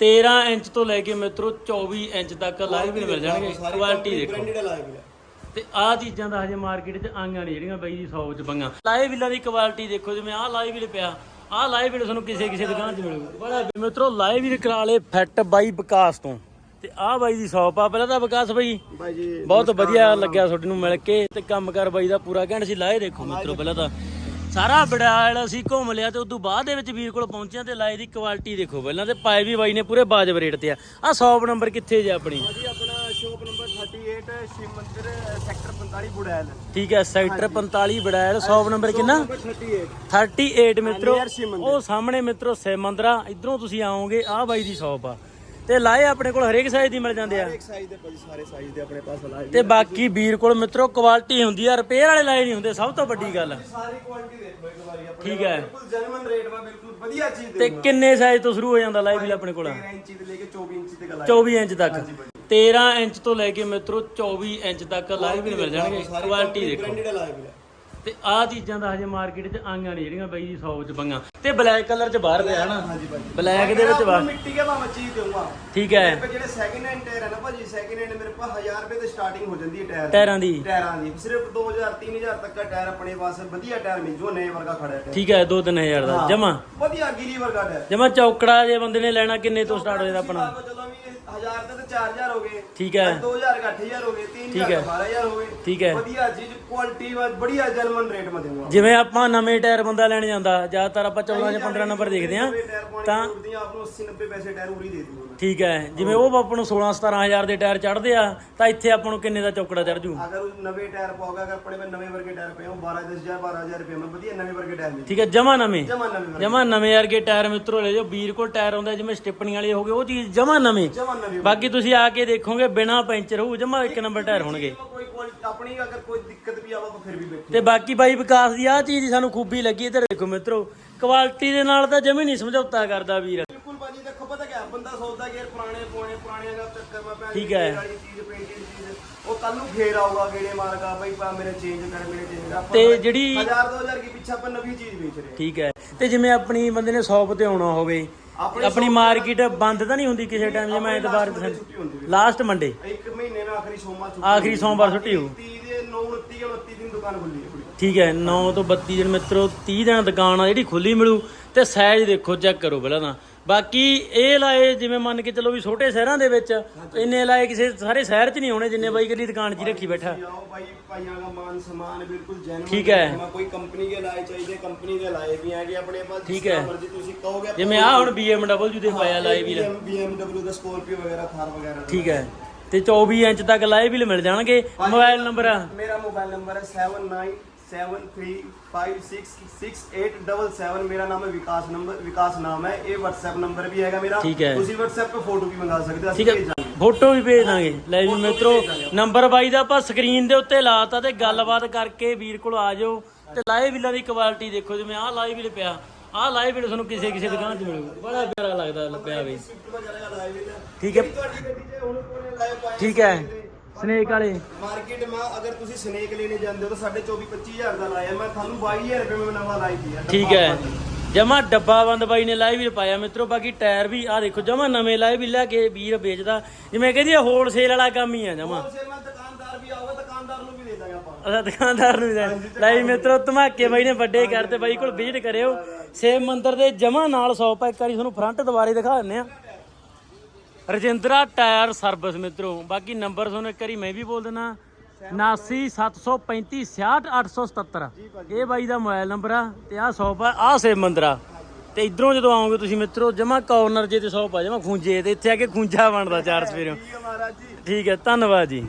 13 inch ਤੋਂ ਲੈ ਕੇ ਮਿੱਤਰੋ 24 ਇੰਚ ਤੱਕ ਲਾਈਵ ਵੀ ਮਿਲ ਜਾਣਗੇ ਕੁਆਲਿਟੀ ਦੇਖੋ। ਤੇ ਆਹ ਚੀਜ਼ਾਂ ਦਾ ਹਜੇ ਮਾਰਕੀਟ 'ਚ ਆਈਆਂ ਨਹੀਂ ਜਿਹੜੀਆਂ ਬਾਈ ਦੀ 100 ਚ ਪੰਗਾ। ਲਾਈਵ ਵੀਲਾਂ ਦੀ ਕੁਆਲਿਟੀ ਦੇਖੋ ਜਿਵੇਂ ਆਹ ਲਾਈਵ ਵੀਲ ਪਿਆ ਆਹ ਲਾਈਵ ਵੀਲ ਤੁਹਾਨੂੰ ਕਿਸੇ ਕਿਸੇ ਦੁਕਾਨ 'ਚ ਮਿਲੂਗਾ। ਬੜਾ ਮਿੱਤਰੋ ਲਾਈਵ ਵੀਲ ਕਰਾ ਲੇ ਫਿੱਟ ਬਾਈ ਵਿਕਾਸ ਤੋਂ। ਤੇ ਆਹ ਬਾਈ ਦੀ ਸ਼ੌਪ ਆ ਪਹਿਲਾਂ ਤਾਂ ਵਿਕਾਸ ਬਾਈ ਬਾਈ ਜੀ ਬਹੁਤ ਵਧੀਆ ਲੱਗਿਆ ਤੁਹਾਡੇ ਨੂੰ ਮਿਲ ਕੇ ਤੇ ਕੰਮਕਾਰ ਬਾਈ ਦਾ ਪੂਰਾ ਘੈਂਟ ਸੀ ਲਾਏ ਦੇਖੋ ਮਿੱਤਰੋ ਪਹਿਲਾਂ ਤਾਂ। ਸਾਰਾ ਬੜਾਲ ਅਸੀਂ ਘੁੰਮ ਲਿਆ ਤੇ ਉਦੋਂ ਬਾਅਦ ਦੇ ਵਿੱਚ ਵੀਰ ਕੋਲ ਪਹੁੰਚਿਆ ਤੇ ਲਾਏ ਦੀ ਕੁਆਲਿਟੀ ਦੇਖੋ ਪਹਿਲਾਂ ਤੇ ਪਾਏ ਵੀ ਬਾਈ ਨੇ ਪੂਰੇ ਬਾਜਬ ਰੇਟ ਤੇ ਆ। ਆ 100 ਨੰਬਰ ਕਿੱਥੇ ਜੇ ਆਪਣੀ? ਜੀ ਆਪਣਾ ਸ਼ੋਪ ਨੰਬਰ 38 ਸ਼ਿਵ ਮੰਦਿਰ ਸੈਕਟਰ 45 ਬੁੜੈਲ। ਠੀਕ ਹੈ ਸੈਕਟਰ 45 ਬੜਾਲ 100 ਨੰਬਰ ਕਿੰਨਾ? ਨੰਬਰ 38 38 ਮਿੱਤਰੋ। ਉਹ ਸਾਹਮਣੇ ਮਿੱਤਰੋ ਸੇ ਮੰਦਰਾ ਇਧਰੋਂ ਤੁਸੀਂ ਆਓਗੇ ਆ ਬਾਈ ਦੀ ਸ਼ਾਪ ਆ। ਤੇ ਲਾਏ ਆਪਣੇ ਕੋਲ ਹਰੇਕ ਸਾਈਜ਼ ਦੀ ਮਿਲ ਜਾਂਦੇ ਆ। ਇੱਕ ਸਾਈਜ਼ ਦੇ ਭਾਜੀ ਸਾਰੇ ਸਾਈਜ਼ ਦੇ ਆਪਣੇ ਪਾਸ ਲਾਏ ਤੇ ਬਾਕੀ ਵੀਰ ਕੋਲ ਮਿੱਤਰੋ ਕੁਆਲਿਟੀ ਹੁੰਦੀ ਆ ਰਿਪੇਅਰ ਵਾਲੇ ਲਾਏ ਨਹੀਂ ਹੁੰਦੇ ਸਭ ਤੋਂ ਵੱਡੀ ਗੱਲ। ਸਾਰੀ ਕੁਆਲਿਟੀ ਦੇਖੋ ਇੱਕ ਵਾਰੀ ਆਪਣੇ ਠੀਕ ਹੈ। ਬਿਲਕੁਲ ਜੈਨੂਇਨ ਰੇਟ ਵਾ ਬਿਲਕੁਲ ਵਧੀਆ ਚੀਜ਼ ਤੇ ਦੇ ਕਿੰਨੇ ਸਾਈਜ਼ ਤੋਂ ਸ਼ੁਰੂ ਹੋ ਜਾਂਦਾ ਲਾਈਵ ਵੀ ਆਪਣੇ ਕੋਲ? 13 ਇੰਚ ਤੋਂ ਲੈ ਕੇ 24 ਇੰਚ ਤੱਕ 24 ਇੰਚ ਤੱਕ। 13 ਇੰਚ ਤੋਂ ਲੈ ਕੇ ਮਿੱਤਰੋ 24 ਇੰਚ ਤੱਕ ਲਾਈਵ ਵੀ ਮਿਲ ਜਾਣਗੇ। ਕੁਆਲਿਟੀ ਦੇਖੋ। ਬ੍ਰਾਂਡਡ ਤੇ ਆਹ ਚੀਜ਼ਾਂ ਦਾ ਹਜੇ ਮਾਰਕੀਟ 'ਚ ਆਈਆਂ ਨਹੀਂ ਜਿਹੜੀਆਂ ਬਾਈ ਦੀ 100 ਚ ਪੰਗਾ ਤੇ ਬਲੈਕ ਕਲਰ 'ਚ ਬਾਹਰ ਪਿਆ ਹਨਾ ਹਾਂਜੀ ਭਾਜੀ ਬਲੈਕ ਦੇ ਵਿੱਚ ਵਾ ਮਿੱਟੀ ਕੇ ਭਾਵੇਂ ਚੀਜ਼ ਦੇਵਾਂਗਾ ਠੀਕ ਹੈ। ਜਿਹੜੇ ਸੈਕਿੰਡ ਹੈਂਡ ਟਾਇਰ ਹੈ ਨਾ ਭਾਜੀ ਸੈਕਿੰਡ ਹੈਂਡ ਮੇਰੇ ਕੋਲ 1000 ਰੁਪਏ ਤੋਂ ਸਟਾਰਟਿੰਗ ਹੋ ਜਾਂਦੀ ਹੈ ਟਾਇਰ ਦੀ। ਟਾਇਰਾਂ ਦੀ। ਟਾਇਰਾਂ ਦੀ ਸਿਰਫ 2000 3000 ਤੱਕ ਦਾ ਟਾਇਰ ਆਪਣੇ ਪਾਸ ਵਧੀਆ ਟਾਇਰ ਮਿਲ ਜੋ ਨਵੇਂ ਵਰਗਾ ਖੜਾ ਹੈ ਟਾਇਰ ਠੀਕ ਹੈ 2-3000 ਦਾ। ਜਮਾ। ਵਧੀਆ ਗਿਰੀ ਵਰਗਾ ਟਾਇਰ ਜਮਾ ਚੌਕੜਾ ਜੇ ਬੰਦੇ ਨੇ ਲੈਣਾ ਕਿੰਨੇ ਤੋਂ ਸਟਾਰਟ ਹੋ ਜਾਂਦਾ ਆਪਣਾ? ਚਲੋ ਵੀ 1000 ਤੇ 4000 ਹੋ ਗਏ। ਠੀਕ ਹੈ। 2000 का 8000 ਹੋ ਗਏ 3000 ਠੀਕ ਹੈ। का 12000 ਹੋ ਗਏ। ਠੀਕ ਹੈ। ਵਧੀਆ ਚੀਜ਼ ਕੁਆਲਿਟੀ ਬੜੀਆ ਜਨਮਨ ਰੇਟ ਮੈਂ ਦੇਵਾਂਗਾ। ਜਿਵੇਂ ਆਪਾਂ ਨਵੇਂ ਟਾਇਰ ਬੰਦਾ ਲੈਣ ਜਾਂਦਾ ਜ਼ਿਆਦਾਤਰ ਆਪਾਂ 14 ਜਾਂ 15 ਨੰਬਰ ਦੇਖਦੇ ਆ ਤਾਂ ਤਾਂ ਆਪ ਨੂੰ 80 90 ਪੈਸੇ ਟਾਇਰ ਉਰੀ ਦੇ ਦੂੰਗਾ ਠੀਕ ਹੈ ਜਿਵੇਂ ਉਹ ਆਪਾਂ ਨੂੰ 16 17000 ਦੇ ਟਾਇਰ ਚੜਦੇ ਆ ਤਾਂ ਇੱਥੇ ਆਪਾਂ ਨੂੰ ਕਿੰਨੇ ਦਾ ਚੌਕੜਾ ਚੜ ਜੂ? ਅਗਰ ਉਹ ਨਵੇਂ ਟਾਇਰ ਪਾਓਗਾ ਅਗਰ ਆਪਣੇ ਕੋਲ ਨਵੇਂ ਵਰਗੇ ਟਾਇਰ ਪਏ ਹੋ 12 10000 12000 ਰੁਪਏ ਮੈਂ ਵਧੀਆ ਨਵੇਂ ਵਰਗੇ ਟਾਇਰ ਮਿਲ ਠੀਕ ਹੈ ਜਮਾ ਨਵੇਂ? ਜਮਾ ਨਵੇਂ ਜਮਾ ਨਵੇਂ ਵਰਗੇ ਟਾਇਰ ਮਿੱਤਰੋ ਲੈ ਜਾਓ ਵੀਰ ਕੋਲ ਟਾਇਰ ਆਉਂਦਾ ਜਿਵੇਂ ਸਟਿੱਪਣੀ ਵਾਲੇ ਹੋ ਗਏ ਉਹ ਚੀਜ਼ ਜਮਾ ਨਵੇਂ? ਜਮਾ ਬਾਕੀ ਤੁਸੀਂ ਆ ਕੇ ਦੇਖੋਗੇ ਬਿਨਾ ਪੈਂਚਰ ਹੋਊ ਜਮਾ ਇੱਕ ਨੰਬਰ ਟਾਇਰ ਹੋਣਗੇ। ਕੋਈ ਕੁਆਲਿਟੀ ਆਪਣੀ ਅਗਰ ਕੋਈ ਦਿੱਕਤ ਵੀ ਆਵਾ ਤਾਂ ਫਿਰ ਵੀ ਬੈਠੀ। ਤੇ ਬਾਕੀ ਬਾਈ ਵਿਕਾਸ ਦੀ ਆ ਚੀਜ਼ ਦੀ ਸਾਨੂੰ ਖੂਬੀ ਲੱਗੀ ਇੱਧਰ ਦੇਖੋ ਮਿੱਤਰੋ। ਕੁਆਲਿਟੀ ਦੇ ਨਾਲ ਤਾਂ ਜਮੀ ਨਹੀਂ ਸਮਝੌਤਾ ਕਰਦਾ ਵੀਰ। ਪਤਾ ਕਿਆ ਬੰਦਾ ਸੋਚਦਾ ਕਿ ਯਾਰ ਪੁਰਾਣੇ ਪੁਰਾਣੇ ਪੁਰਾਣਿਆਂ ਦਾ ਚੱਕਰ ਮੈਂ ਭੈਣ ਠੀਕ ਹੈ। ਵਾਲੀ ਚੀਜ਼ ਪੇਂਟਿੰਗ ਚੀਜ਼ ਉਹ ਕੱਲ ਨੂੰ ਫੇਰ ਆਊਗਾ ਗੇੜੇ ਮਾਰਗਾ ਬਈ ਪਾ ਮੇਰੇ ਚੇਂਜ ਕਰ ਮੇਰੇ ਚੇਂਜ ਕਰ। ਤੇ ਜਿਹੜੀ- 1000 2000 ਕੇ ਪਿੱਛੇ ਆਪਾਂ ਨਵੀਂ ਚੀਜ਼ ਵੇਚ ਰਹੇ ਠੀਕ ਹੈ। ਤੇ ਜਿਵੇਂ ਆਪਣੀ ਬੰਦੇ ਨੇ ਸ਼ੌਪ ਤੇ ਆਉਣਾ ਹੋਵੇ ਆਪਣੀ ਆਪਣੀ ਮਾਰਕੀਟ ਬੰਦ ਤਾਂ ਨਹੀਂ ਹੁੰਦੀ ਕਿਸੇ ਟਾਈਮ ਜਿਵੇਂ ਐਤਵਾਰ ਛੁੱਟੀ ਹੁੰਦੀ ਹੈ। Last Monday. ਇੱਕ ਮਹੀਨੇ ਨਾਲ ਆਖਰੀ ਸੋਮਵਾਰ ਛੁੱਟੀ ਆਖਰੀ ਸੋਮਵਾਰ ਛੁੱਟੀ ਹੋਊ। 30 ਦੇ 9 29 ਜਾਂ 29 ਦਿਨ ਦੁਕਾਨ ਖੁੱਲੀ ਹੈ ਪੂਰੀ ਠੀਕ ਹੈ 9 ਤੋਂ 32 ਦਿਨ ਮਿੱਤਰੋ 30 ਦਿਨ ਦੁਕਾਨ ਆ ਜਿਹੜੀ ਖੁੱਲੀ ਮਿਲੂ ਤੇ ਸਾਈਜ਼ ਦੇਖੋ ਚੈੱਕ ਕਰੋ ਪਹਿਲਾਂ ਤਾਂ। ਬਾਕੀ ਇਹ ਲਾਏ ਜਿਵੇਂ ਮੰਨ ਕੇ ਚੱਲੋ ਵੀ ਛੋਟੇ ਸ਼ਹਿਰਾਂ ਦੇ ਵਿੱਚ ਇੰਨੇ ਲਾਏ ਕਿਸੇ ਸਾਰੇ ਸ਼ਹਿਰ 'ਚ ਨਹੀਂ ਹੋਣੇ ਜਿੰਨੇ ਬਾਈ ਇਕੱਲੀ ਦੁਕਾਨ 'ਚ ਰੱਖੀ ਬੈਠਾ। ਠੀਕ ਹੈ। ਠੀਕ ਹੈ। ਜਿਵੇਂ ਆ ਹੁਣ BMW ਦੇ ਪਾਇਆ ਲਾਏ ਵੀਰ। BMW ਦਾ ਸਕੋਰਪੀਓ ਵਗੈਰਾ ਥਾਰ ਵਗੈਰਾ ਠੀਕ ਹੈ। ਤੇ 24 ਇੰਚ ਤੱਕ ਲਾਏ ਵੀਲ ਮਿਲ ਜਾਣਗੇ। ਮੋਬਾਈਲ ਨੰਬਰ ਮੇਰਾ ਮੋਬਾਈਲ ਨੰਬਰ ਹੈ 79 7973566877 ਮੇਰਾ ਨਾਮ ਹੈ ਵਿਕਾਸ ਨੰਬਰ ਵਿਕਾਸ ਨਾਮ ਹੈ ਇਹ WhatsApp ਨੰਬਰ ਵੀ ਹੈਗਾ ਮੇਰਾ ਠੀਕ ਹੈ। ਤੁਸੀਂ WhatsApp ਤੇ ਫੋਟੋ ਵੀ ਮੰਗਾ ਸਕਦੇ ਹੋ ਠੀਕ ਹੈ ਫੋਟੋ ਵੀ ਭੇਜ ਦਾਂਗੇ ਲੈ ਵੀ ਮਿੱਤਰੋ ਨੰਬਰ ਬਾਈ ਦਾ ਆਪਾਂ ਸਕਰੀਨ ਦੇ ਉੱਤੇ ਲਾਤਾ ਤੇ ਗੱਲਬਾਤ ਕਰਕੇ ਵੀਰ ਕੋਲ ਆ ਜਾਓ। ਤੇ ਲਾਈਵ ਵੀਲਾਂ ਦੀ ਕੁਆਲਿਟੀ ਦੇਖੋ ਜਿਵੇਂ ਆਹ ਲਾਈਵ ਵੀਲ ਪਿਆ। ਆਹ ਲਾਈਵ ਵੀਲ ਤੁਹਾਨੂੰ ਕਿਸੇ ਕਿਸੇ ਦੁਕਾਨ 'ਚ ਮਿਲੂਗਾ। ਬੜਾ ਪਿਆਰਾ ਲੱਗਦਾ ਲੱਭਿਆ ਵੀ। ਠੀਕ ਹੈ। ਤੁਹਾਡੀ ਗੱਡੀ 'ਚ ਹੁਣ ਕੋਨੇ ਲਾਏ ਪਾਏ ਠੀਕ ਹੈ। ਸਨੇਕ ਵਾਲੇ। ਮਾਰਕੀਟ ਮਾ ਅਗਰ ਤੁਸੀਂ ਸਨੇਕ ਲੈਣੇ ਜਾਂਦੇ ਹੋ ਤਾਂ ਸਾਡੇ 24 25000 ਦਾ ਲਾਇਆ। ਮੈਂ ਤੁਹਾਨੂੰ 22000 ਰੁਪਏ ਮੈਂ ਨਵਾਂ ਲਾਈ ਦੀ ਠੀਕ ਹੈ। ਜਮਾ ਡੱਬਾ ਬੰਦ ਬਾਈ ਨੇ ਲਾਈਵ ਵੀ ਪਾਇਆ। ਮਿੱਤਰੋ ਬਾਕੀ ਟਾਇਰ ਵੀ ਆ ਦੇਖੋ ਜਮਾ ਨਵੇਂ ਲਾਈਵ ਵੀ ਲੈ ਕੇ ਵੀਰ ਵੇਚਦਾ। ਜਿਵੇਂ ਕਹਿੰਦੀ ਹੋਲਸੇਲ ਵਾਲਾ ਕੰਮ ਹੀ ਆ ਜਮਾ। ਹੋਲਸੇਲ ਨਾਲ ਦੁਕਾਨਦਾਰ ਵੀ ਆਊਗਾ ਦੁਕਾਨਦਾਰ ਨੂੰ ਵੀ ਦੇ ਦਾਂਗੇ ਆਪਾਂ। ਅਸਾਂ ਦੁਕਾਨਦਾਰ ਨੂੰ ਵੀ ਲਾਈ ਮਿੱਤਰੋ ਧਮਾਕੇ ਬਾਈ ਨੇ ਵੱਡੇ ਕਰਤੇ ਬਾਈ ਕੋਲ ਵਿਜ਼ਿਟ ਕਰਿਓ। ਸੇਵ ਮੰਦਿਰ ਦੇ ਜਮਾ ਨਾਲ ਸ਼ੌਪ ਆ ਇੱਕ ਵਾਰੀ ਤੁਹਾਨੂੰ ਫਰੰਟ ਦੁਬਾਰੇ ਦਿਖਾ ਦਿੰਨੇ ਆ। ਰਜਿੰਦਰਾ ਟਾਇਰ ਸਰਵਿਸ ਮਿੱਤਰੋ ਬਾਕੀ ਨੰਬਰ ਤੁਹਾਨੂੰ ਇੱਕ ਵਾਰੀ ਮੈਂ ਵੀ ਬੋਲ ਦਿੰਦਾ। 797536 66877 ਇਹ ਬਾਈ ਦਾ ਮੋਬਾਈਲ ਨੰਬਰ ਆ ਤੇ ਆਹ ਸ਼ੌਪ ਆ ਆਹ ਸੇਵ ਮੰਦਰਾ ਤੇ ਇਧਰੋਂ ਜਦੋਂ ਆਓਗੇ ਤੁਸੀਂ ਮਿੱਤਰੋ ਜਮਾ ਕਾਰਨਰ ਜੇ ਤੇ ਸ਼ੌਪ ਆ ਜਮਾ ਖੂੰਜੇ ਤੇ ਇੱਥੇ ਆ ਕੇ ਖੂੰਜਾ ਬਣਦਾ ਚਾਰ ਸਵੇਰੇ। ਠੀਕ ਹੈ ਧੰਨਵਾਦ ਜੀ।